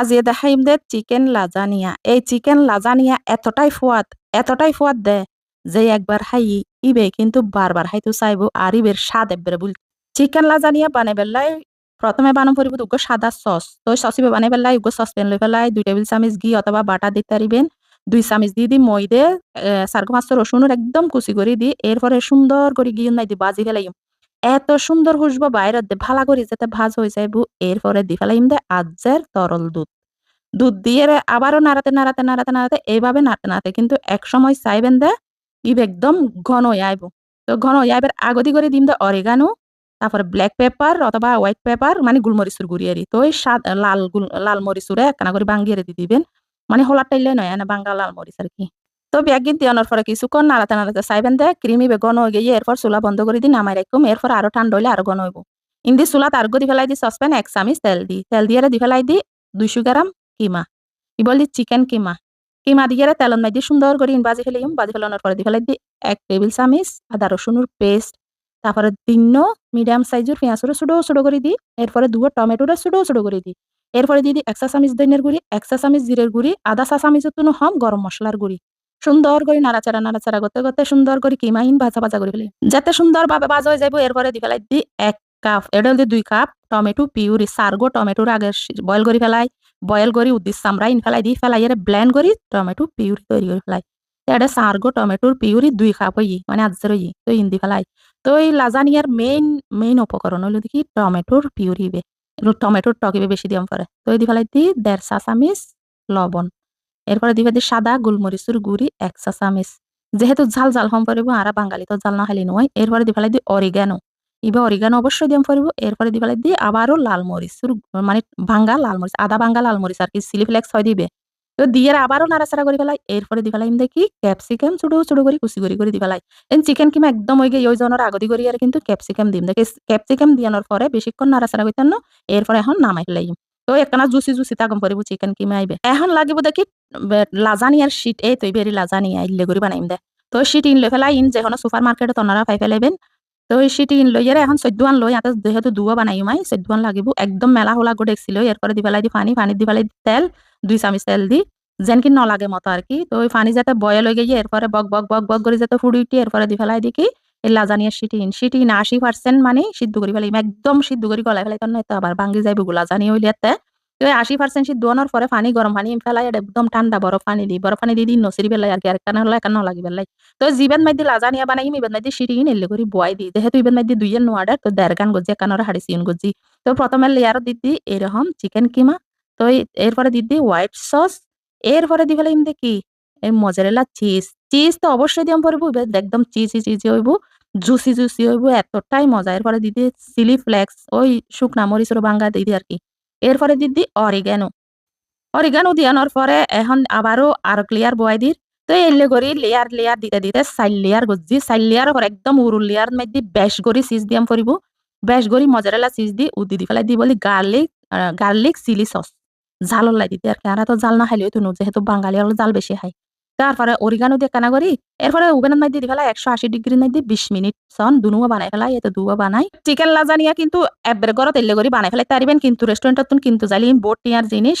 আজিয়ে দেখাইম দে চিকেন লাজানিয়া। এই চিকেন লাজানিয়া এতটাই ফুয়াদ এতটাই ফুয়াদ দে, যে একবার খাই ইবে, কিন্তু বারবার খাইতে চাইব আর ইবের স্বাদ একবারে বুল চিকেন লাজানিয়া বানাই বেলাই প্রথমে বানাম পরিব উগ্র সাদা সস। তো সসিবে বানাই বেলাই উগ্র সসপ্যান লই ফেলাই দুই টেবিল চামিচ ঘি অথবা বাটা দিতে পারিবেন দুই চামিচ দিয়ে দি মই দে সার্গ মাছ রসুনের একদম কুচি করে দি, এরপরে সুন্দর করে ঘি নাই দি বাজি ফেলাই এত সুন্দর খুশবো বাইরের দে ভালা করে যাতে ভাজ হয়ে যাইব এরপরে দি ফেলাইম দে আজের তরল দুধ। দুধ দিয়ে আবারও নাড়াতে নাড়াতে নাড়াতে নাড়াতে এইভাবে নাড়তে, নাড়াতে কিন্তু এক সময় চাইবেন দে ইব একদম ঘন আইব। তো ঘন আইবার আগতি করে দিম দে অরিগানো তারপরে ব্ল্যাক পেপার অথবা হোয়াইট পেপার মানে গুলমরিচুর গুড়িয়ে তো ওই সাদ লাল গুল, লাল মরিচুরে একখানা করে বাঙ্গিয়ে দিয়ে দিবেন। মানে হোলার টাইলে নয় না বাঙ্গা লাল মরিচ আর কি। তো ব্যাগিন তিয়ানোর পরে কিছুক্ষণ নাড়াতে নাড়াতে চাইবেন দে ক্রিমি বেগন হয়ে গিয়ে এরপর চুলা বন্ধ করে দিই নামাই রাখুম। এরপর আরও ঠান্ডা হইলে আরও ঘন হইব। ইন্দি চুলাত আরগো দি ফেলাই দি সসপ্যান এক চামিচ তেল দি। তেল দিয়ে দি ফেলাই দি দুইশো গ্রাম কিমা। ই বলি চিকেন কিমা। কিমা দিয়ে তেলন মাই দি সুন্দর করে বাজি ফেলিম বাজি ফেলানোর পরে দি ফেলাই দি এক টেবিল চামিচ আদা রসুনের পেস্ট তারপরে তিন্ন মিডিয়াম সাইজের পেঁয়াজের ছোটো ছোটো করে দিই এরপরে দুটো টমেটোটা ছোটো ছোটো করে দিই এরপরে দিয়ে দিই একশা চামিচ দইনের গুড়ি একশা চামিচ জিরের গুড়ি, আদা চা চামিচের তুনো হম গরম মশলার গুড়ি। সুন্দর করে নাড়াচাড়া নাড়াচাড়া করতে করতে সুন্দর করে কিমাইন ভাজা ভাজা করে ফেলি যাতে সুন্দর ভাবে ভাজা হয়ে যাব এরপরে দি ফেলাই দি এক কাপ এটা হচ্ছে দুই কাপ টমেটো পিউরি সারগো টমেটোর আগে বয়েল করে ফেলাই বয়েল করি উদ্দিস চামড়া ইন ফেলাই দি ফেলাই এর ব্লেন্ড করি টমেটো পিউরি তৈরি করে ফেলাই এটা সারগো টমেটোর পিউরি দুই কাপ হই মানে আজের হই তো ইন দি ফেলাই তো এই লাজানিয়ার মেইন মেইন উপকরণ হলো দেখি টমেটোর পিউরি বে টমেটোর টকিবে বেশি দিয়াম পরে তো এই দি ফেলাই দি দেড় চা চামিচ লবণ। এরপরে দিবে দি সাদা, গোলমরিচুর গুড়ি, এক চা চামিচ যেহেতু ঝাল ঝাল হম পরিব আর বাঙালি, তো ঝাল না খালি নয়। এরপরে দি ফেলাই দি অরিগানো। ইবে অরিগানো অবশ্যই দিয়াম পরিব এরপরে দি ফেলাই দি আবারও লাল মরিচুর মানে ভাঙ্গা লাল মরিচ, আদা ভাঙ্গা লাল মরিচ আর কি সিলি ফ্লেক্স হয় দিবে। তো দিয়ে আবারও নাড়াচাড়া করে ফেলাই। এরপরে দি ফেলাই দেখি ক্যাপসিকাম ছোটো ছোটো করে, কুচি করে করে দি ফেলাই এন চিকেন কিমা একদম ওই গিয়ে ওই জনের আগদি করি আর কিন্তু ক্যাপসিকাম দিম। দেখি ক্যাপসিকাম দিয়ানোর পরে বেশিক্ষণ নাড়াচাড়া করতেন এরপরে এখন নামাই ফেলাই। তো একখানা জুসি জুসি তাগম পরিব চিকেন কিমা আইবে এখন লাগিব দেখি লাজানিয়ার শীত এই তৈ বেরি লাজানিয়া ইল্লে করে বানাইম দে। তো শীত ইন লৈ ফেলাই ইন যেখন সুপার মার্কেটে তনারা পাই ফেলাইবেন তো ওই সিটি ইন লইয়ারে এখন চৈদ্দান লই ইয়াতে যেহেতু দুয়া বানাই মাই চৈদ্দান লাগিব। একদম মেলা হোলা গোট দেখছিল এরপরে দি পেলাই দি পানি পানি দি পেলাই তেল, দুই চামিচ তেল দি, যেন কি নলাগে মতো আর কি। তো ওই পানি যাতে বয়েল হয়ে গিয়ে এরপরে বক বক বক বক করে যাতে ফুড়ি উঠি এরপরে দি ফেলাই দেখি এই লাজানিয়ার সিটিন সিটিন আশি পার্সেন্ট মানে সিদ্ধ করে ফেলাই একদম সিদ্ধ করে গলাই ফেলাই তো আবার ভাঙ্গি যাইব লাজানি হইলিয়াতে তো আশি পার্সেন্ট সিদ্ধ হওয়ার পরে পানি গরম পানি ফেলাই একদম ঠান্ডা বরফ পানি দিই বরফ পানি দিয়ে দিই নসিরি ফেলাই আর কি, আর কানা হলো একান্ন লাগি ফেলাই। তো জিবেন মাইদি লাজানিয়া বানাই ইবেন মাইদি সিটি নেলে করে বয় দিই যেহেতু ইবেন মাইদি দুইয়ের নোয়াডার তো দেড় গান গজি একানোর হাড়ি সিন গজি। তো প্রথমে লেয়ার দিদি এরকম চিকেন কিমা, তো এরপরে দিদি হোয়াইট সস, এরপরে দি ফেলাই ইমদে কি এই মজারেলা চিজ চিজ তো অবশ্যই দিয়াম পড়ব একদম চিজি চিজি হইব জুসি জুসি হইব, এতটাই মজা। এরপরে দিদি চিলি ফ্লেক্স ওই শুকনা মরিচের বাঙ্গা দিদি আর কি। এরপরে দিদি অরিগানো অরিগানো দিয়ানোর পরে এখন আবারও আর ক্লিয়ার বয় দির। তো এলে করি লেয়ার লেয়ার দিতে দিতে চাইল লেয়ার গজি চাইল লেয়ার পর একদম উরুল লেয়ার মধ্যে বেশ করি চিজ দিয়াম পরিব বেশ করি মজারেলা চিজ দি উদি দি ফেলাই দি বলি গার্লিক গার্লিক চিলি সস ঝাল লাই দিতে আর কি, আর তো জাল না খাইলেও তো যেহেতু বাঙালি জাল বেশি খাই তারপরে অরিগানো দিয়ে কানা করি। এরপরে ওভেনের মধ্যে দিয়ে ফেলা একশো আশি ডিগ্রির মধ্যে বিশ মিনিট। সন, দুনুয়া বানাই ফেলাই, এত দুয়া বানাই। চিকেন লাজানিয়া কিন্তু একবারে গরত এলে করে বানাই ফেলাই। তারিবেন কিন্তু রেস্টুরেন্টত কিন্তু জালি বোট টিয়ার জিনিস।